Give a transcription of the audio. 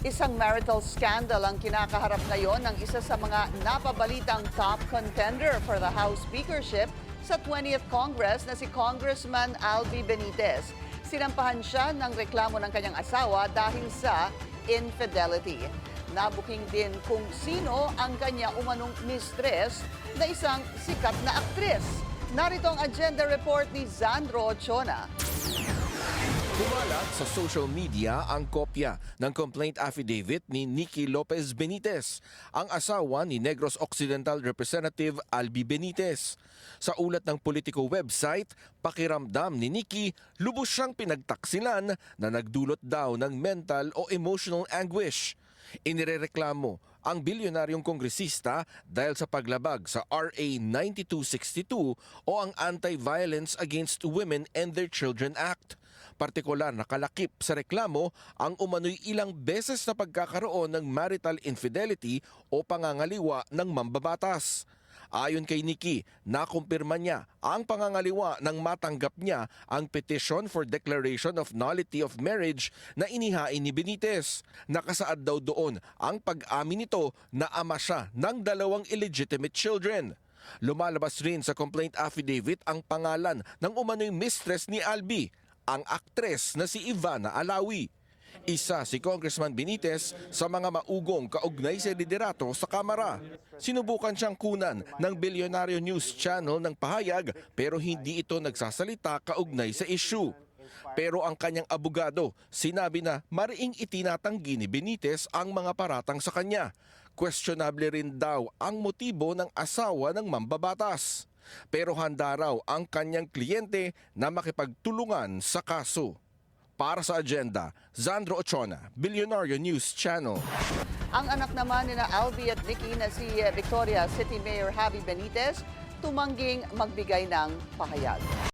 Isang marital scandal ang kinakaharap ngayon ng isa sa mga napabalitang top contender for the House Speakership sa 20th Congress na si Congressman Albi Benitez. Sinampahan siya ng reklamo ng kanyang asawa dahil sa infidelity. Nabuking din kung sino ang kanya umanong mistress na isang sikat na aktres. Narito ang agenda report ni Zandro Ochona. Kumalat sa social media ang kopya ng complaint affidavit ni Nikki Lopez Benitez, ang asawa ni Negros Occidental Representative Albi Benitez. Sa ulat ng Politico website, pakiramdam ni Nikki lubos siyang pinagtaksilan na nagdulot daw ng mental o emotional anguish. Inirereklamo ang bilyonaryong kongresista dahil sa paglabag sa RA 9262 o ang Anti-Violence Against Women and Their Children Act. Partikular na kalakip sa reklamo ang umano'y ilang beses na pagkakaroon ng marital infidelity o pangangaliwa ng mambabatas. Ayon kay Nikki, nakumpirma niya ang pangangaliwa nang matanggap niya ang petition for declaration of nullity of marriage na inihain ni Benitez. Nakasaad daw doon ang pag-amin nito na ama siya ng dalawang illegitimate children. Lumalabas rin sa complaint affidavit ang pangalan ng umano'y mistress ni Albi, ang aktres na si Ivana Alawi. Isa si Congressman Benitez sa mga maugong kaugnay sa liderato sa Kamara. Sinubukan siyang kunan ng Bilyonaryo News Channel ng pahayag pero hindi ito nagsasalita kaugnay sa issue. Pero ang kanyang abogado sinabi na mariing itinatanggi ni Benitez ang mga paratang sa kanya. Questionable rin daw ang motibo ng asawa ng mambabatas. Pero handa raw ang kanyang kliyente na makipagtulungan sa kaso. Para sa agenda, Zandro Ochona, Billionaire News Channel. Ang anak naman ni na Albi at Vicky na si eh, Victoria City Mayor Javi Benitez tumangging magbigay ng pahayag.